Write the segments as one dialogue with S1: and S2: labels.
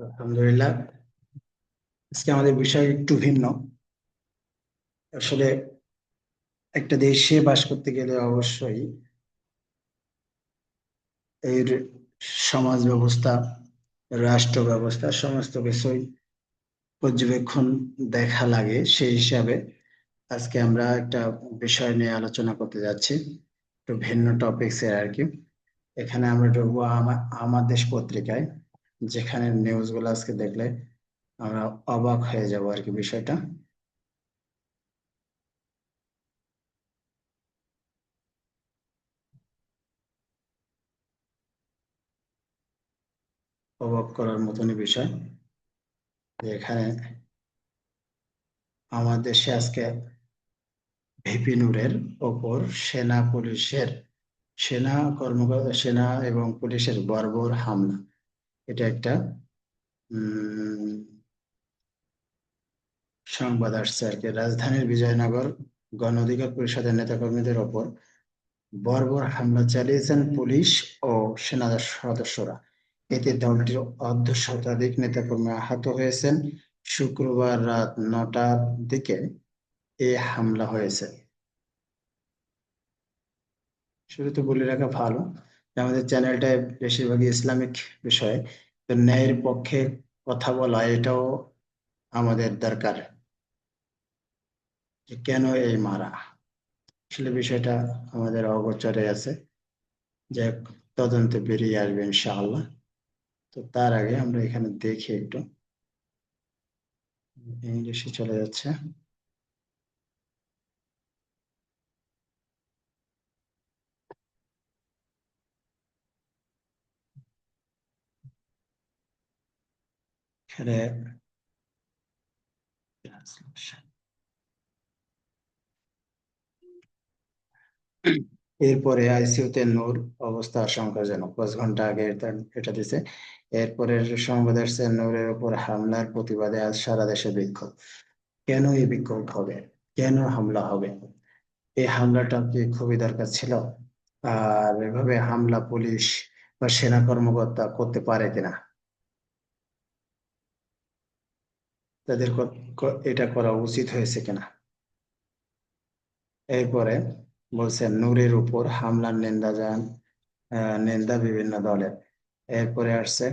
S1: আলহামদুলিল্লাহ। আজকে আমাদের বিষয় একটু ভিন্ন। আসলে একটা দেশে বাস করতে গেলে অবশ্যই এর সমাজ ব্যবস্থা, রাষ্ট্র ব্যবস্থা, সমস্ত বিষয় পর্যবেক্ষণ দেখা লাগে সেই হিসাবে। আজকে আমরা একটা বিষয় নিয়ে আলোচনা করতে যাচ্ছি, একটু ভিন্ন টপিকস এর আর কি। এখানে আমরা ঢুকবো আমার দেশ পত্রিকায়। যেখানে নিউজগুলো আজকে দেখলে আমরা অবাক হয়ে যাব আর কি বিষয়টা। অবাক করার মতনই বিষয়। যে এখানে আমার দেশে আজকে ভিপি নূরের ওপর সেনা পুলিশের, সেনা কর্মকর্তা, সেনা এবং পুলিশের বর্বর হামলা। এটা একটা সংবাদ আসছে আর কি। রাজধানীর বিজয়নগর গণ অধিকার পরিষদের নেতাকর্মীদের ওপর বর্বর হামলা চালিয়েছেন পুলিশ ও সেনা সদস্যরা। এতে দলটির অর্ধ শতাধিক নেতাকর্মী আহত হয়েছেন। শুক্রবার রাত নটার দিকে এ হামলা হয়েছে। শুরুতে বলে রাখা ভালো। আমাদের চ্যানেলটায় বেশিরভাগই ইসলামিক বিষয়ে। তো ন্যায়ের পক্ষে কথা বলা, এটাও আমাদের দরকার কেন এই মারা? আসলে বিষয়টা আমাদের অগোচরে আছে। যে তদন্তে বেরিয়ে আসবে ইনশাআল্লাহ। তো তার আগে আমরা এখানে দেখি একটু। ইংলিশে চলে যাচ্ছে। এখানে এরপরে আইসিইউতে নূর অবস্থা আশঙ্কাজনক পাঁচ ঘণ্টা আগে এটা দিছে। এরপরে সংবাদ আসছে নূরের উপর হামলার প্রতিবাদে আজ সারা দেশে বিক্ষোভ। কেন এই বিক্ষোভ হবে? কেন হামলা হবে? এই হামলাটা কি খুবই দরকার ছিল? আর এভাবে হামলা পুলিশ বা সেনা কর্মকর্তা করতে পারে কিনা? তাদের এটা করা উচিত হয়েছে কিনা? এরপরে বলছেন নূরের উপর হামলার নিন্দা যান নিন্দা বিভিন্ন দলের। এরপরে আসছে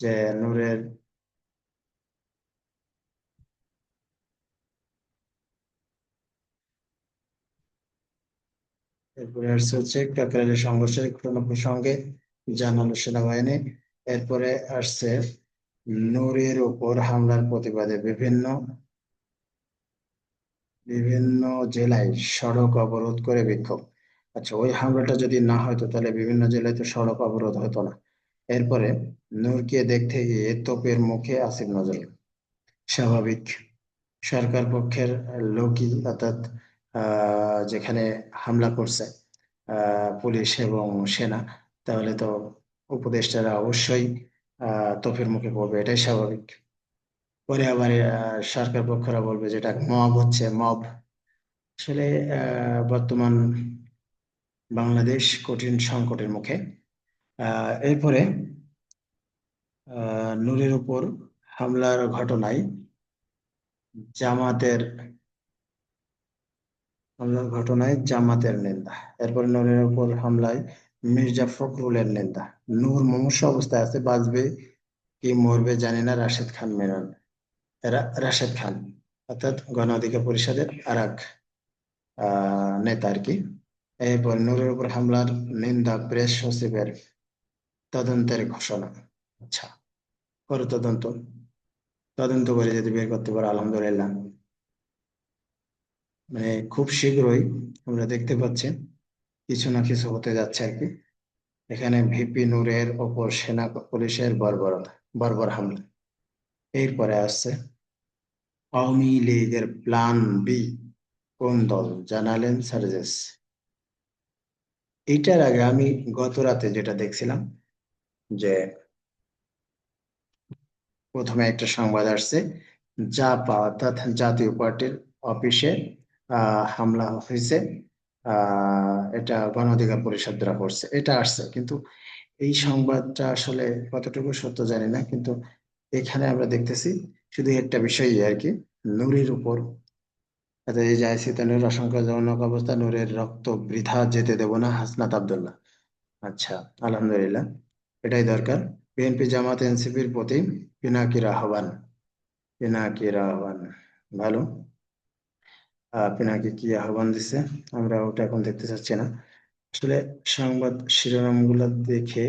S1: যে নূরের এরপরে আসছে হচ্ছে কাকরাইলের সংঘর্ষের ঘটনা প্রসঙ্গে জানালো সেনাবাহিনী। এরপরে আসছে নূরের উপর হামলার প্রতিবাদে বিভিন্ন বিভিন্ন জেলায় সড়ক অবরোধ করে বিক্ষোভ। আচ্ছা ওই হামলাটা যদি না হয়তো, তাহলে বিভিন্ন জেলায় তো সড়ক অবরোধ হতো না। এরপরে নূরকে দেখতে গিয়ে তোপের মুখে আসিফ নজরুল। স্বাভাবিক। সরকার পক্ষের লোকই অর্থাৎ যেখানে হামলা করছে পুলিশ এবং সেনা, তাহলে তো উপদেষ্টারা অবশ্যই তোপের মুখে পড়বে, এটাই স্বাভাবিক। পরে আবার সরকার পক্ষরা বলবে যেটা মব হচ্ছে, মব। আসলে বর্তমান বাংলাদেশ কঠিন সংকটের মুখে। এরপরে নূরের উপর হামলার ঘটনায় জামাতের, হামলার ঘটনায় জামাতের নিন্দা। এরপরে নূরের উপর হামলায় মির্জা ফখরুলের নিন্দা নূর মুমূর্ষ অবস্থায় আছে, বাঁচবে কি মরবে জানি না, রাশেদ খান মেনন। রাশেদ খান, অর্থাৎ গণ অধিকার পরিষদের আর এক নেতা আর কি। এরপর নূরের উপর হামলার নিন্দা প্রেস সচিবের তদন্তের ঘোষণা। আচ্ছা করো তদন্ত। তদন্ত করে যদি বের করতে পারো, আলহামদুলিল্লাহ। মানে খুব শীঘ্রই আমরা দেখতে পাচ্ছি। কিছু না কিছু হতে যাচ্ছে আর কি। এখানে ভিপি নূরের ওপর সেনা পুলিশের বর্বরতা বর্বর হামলা। এরপরে আসছে আওয়ামী লীগের প্ল্যান বি। কোন দল? জানালেন সার্জেস। এইটার আগে আমি গত রাতে যেটা দেখছিলাম যে প্রথমে একটা সংবাদ আসছে, জাপা অর্থাৎ জাতীয় পার্টির অফিসে হামলা হয়েছে। এটা গণ অধিকার পরিষদরা করছে এটা আসছে কিন্তু এই সংবাদটা আসলে কতটুকু সত্য জানি না কিন্তু এখানে আমরা দেখতেছি শুধু একটা বিষয়ই আর কি নূরের উপর। আচ্ছা, এই যে আইসিতে নূর আশঙ্কাজনক অবস্থা নূরের রক্ত বৃথা যেতে দেব না হাসনাত আব্দুল্লাহ। আচ্ছা আলহামদুলিল্লাহ এটাই দরকার। বিএনপি জামাত এনসিপির প্রতি পিনাকির আহ্বান পিনাকির আহ্বান। ভালো? আহ পিনাকি কি আহ্বান দিছে আমরা ওটা এখন দেখতে চাচ্ছি না। আসলে সংবাদ শিরোনামগুলো দেখে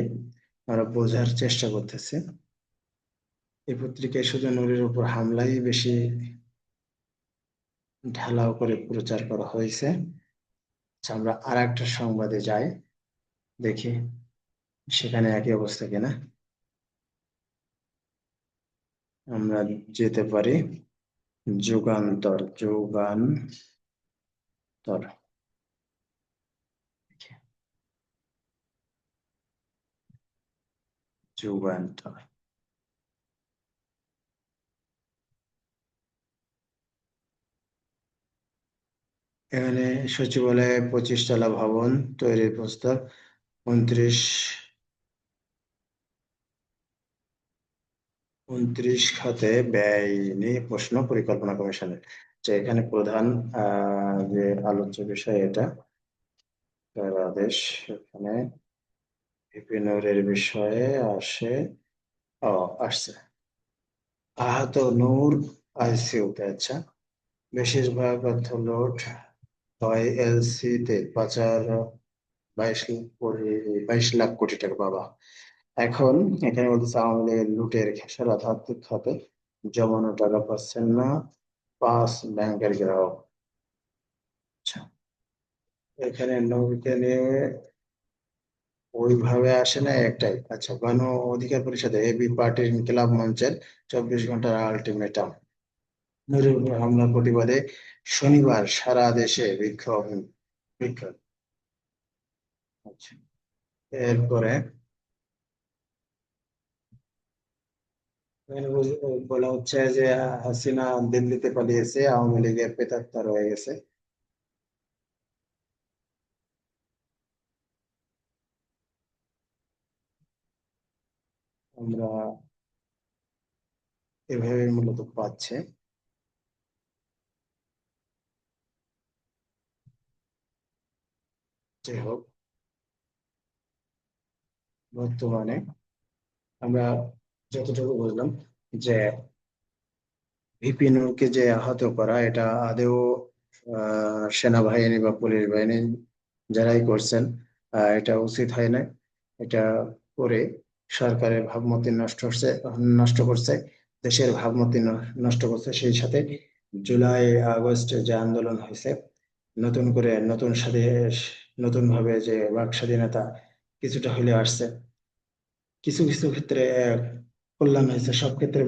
S1: আমরা বোঝার চেষ্টা করতেছি। এই পত্রিকায় শুধু নূরের উপর হামলাই বেশি ঢালাও করে প্রচার করা হয়েছে। আচ্ছা আমরা আর একটা সংবাদে যাই, দেখি সেখানে একই অবস্থা কিনা। আমরা যেতে পারি। যুগান্তর যুগান্তর যুগান্তর এখানে সচিবালয়ে পঁচিশ তলা ভবন তৈরির প্রস্তাব উনত্রিশ উনত্রিশ খাতে ব্যয় নিয়ে প্রশ্ন পরিকল্পনা কমিশনের। যে এখানে প্রধান যে আলোচ্য বিষয় এটা আদেশ এখানে ভিপিনুরের বিষয়ে আসে, ও, আসছে। আহত নূর আইসিউতে আচ্ছা। বেশিরভাগ অর্থ লোড হয় তে পাচার বাইশ কোটি, বাইশ লাখ কোটি টাকা, বাবা। এখন এখানে বলতেছে আওয়ামী লীগের লুটের খেসারত আর্থিক খাতে জমানো টাকা পাচ্ছেন না। পাঁচ ব্যাংকের গ্রাহক। আচ্ছা। এখানে নৌকে নিয়ে ওইভাবে আসে না একটাই। আচ্ছা গণ অধিকার পরিষদে এবি পার্টির ক্লাব মঞ্চের চব্বিশ ঘণ্টার আলটিমেটাম। নুরের হামলার প্রতিবাদে শনিবার সারা দেশে বিক্ষোভ বিক্ষোভ। আচ্ছা। এরপরে বল- বলা হচ্ছে যে হাসিনা দিল্লিতে পালিয়েছে, আওয়ামী লীগের প্রেতাত্মা রয়ে গেছে। আমরা এভাবে মূলত পাচ্ছে। যাই হোক, বর্তমানে আমরা যতটুকু বুঝলাম, যে ভিপি নূরকে যে আহত করা, এটা আদেও সেনাবাহিনী বা পুলিশ বাহিনী যারাই করছেন এটা উচিত হয় না এটা করে সরকারের ভাবমূর্তি নষ্ট হচ্ছে, নষ্ট করছে, দেশের ভাবমূর্তি নষ্ট করছে। সেই সাথে জুলাই, আগস্টে যে আন্দোলন হয়েছে, নতুন করে নতুন সাথে নতুন ভাবে যে বাক স্বাধীনতা কিছুটা হলে আসছে। কিছু কিছু ক্ষেত্রে কল্যাণ হয়েছে, সব ক্ষেত্রে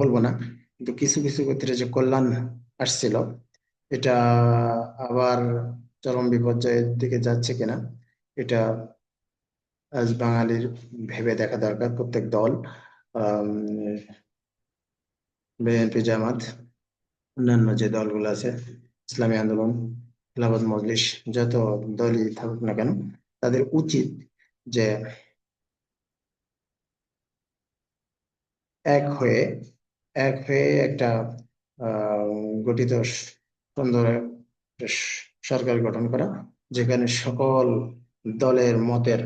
S1: বলব না। কিন্তু কিছু কিছু ক্ষেত্রে যে কল্যাণ আসছিল, এটা আবার চরম বিপর্যয়ের দিকে যাচ্ছে কিনা, এটা আজ বাঙালির ভেবে দেখা দরকার। প্রত্যেক দল বিএনপি, জামাত, অন্যান্য যে দলগুলো আছে, ইসলামী আন্দোলন, খেলাফত মজলিস, যত দলই থাকুক না কেন, তাদের উচিত যে এক হয়ে এক হয়ে একটা গঠিত সুন্দর সরকার গঠন করা, যেখানে সকল দলের মতের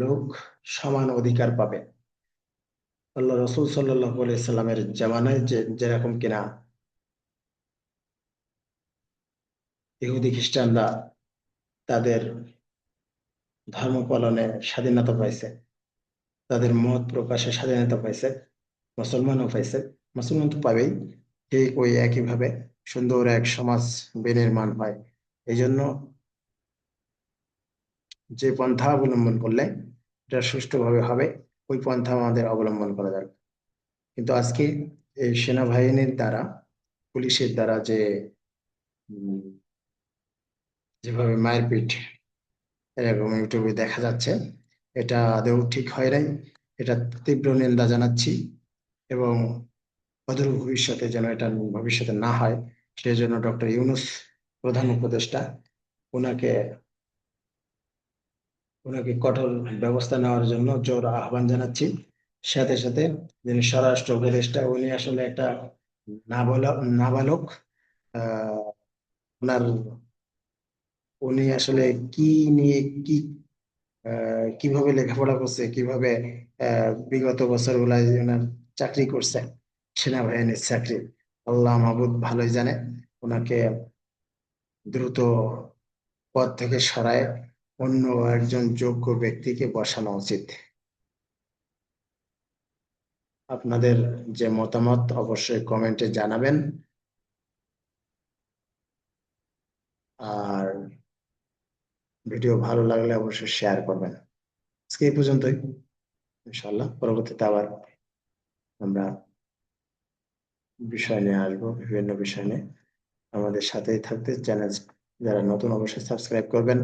S1: লোক সমান অধিকার পাবে। আল্লাহ রসুল সাল্লাহ সাল্লামের জামানায় যে, যেরকম কিনা ইহুদি, খ্রিস্টানরা তাদের ধর্ম পালনে স্বাধীনতা পাইছে তাদের মত প্রকাশে স্বাধীনতা পাইছে, মুসলমানও পাইছে। মুসলমান তো পাবেই, ঠিক ওই একইভাবে সুন্দর এক সমাজ বিনির্মাণ হয়। এই জন্য যে পন্থা অবলম্বন করলে এটা সুষ্ঠুভাবে হবে, ওই পন্থা আমাদের অবলম্বন করা দরকার কিন্তু আজকে এই সেনাবাহিনীর দ্বারা, পুলিশের দ্বারা যে যেভাবে মায়ের পিঠ এরকম ইউটিউবে দেখা যাচ্ছে এটা আদৌ ঠিক হয় নাই। এটা তীব্র নিন্দা জানাচ্ছি এবং অদূর ভবিষ্যতে যেন এটা ভবিষ্যতে না হয়, সেজন্য ডক্টর ইউনুস প্রধান উপদেষ্টা ওনাকে ওনাকে কঠোর ব্যবস্থা নেওয়ার জন্য জোর আহ্বান জানাচ্ছি। সাথে সাথে যিনি স্বরাষ্ট্র উপদেষ্টা, উনি আসলে একটা নাবালক। আহ ওনার উনি আসলে কি নিয়ে, কি কীভাবে লেখাপড়া করছে, কীভাবে বিগত বছরগুলাই ওনার চাকরি করছে, সেনাবাহিনীর চাকরি। আল্লাহ মাহবুদ ভালোই জানে, ওনাকে দ্রুত পদ থেকে সরায় অন্য একজন যোগ্য ব্যক্তিকে বসানো উচিত। আপনাদের যে মতামত অবশ্যই কমেন্টে জানাবেন। আর ভিডিও ভালো লাগলে অবশ্যই শেয়ার করবেন। আজকে এই পর্যন্তই। ইনশাল্লাহ পরবর্তীতে আবার আমরা বিষয় নিয়ে আসব, বিভিন্ন বিষয় নিয়ে। আমাদের সাথেই থাকতে চ্যানেল যারা নতুন অবশ্যই সাবস্ক্রাইব করবেন।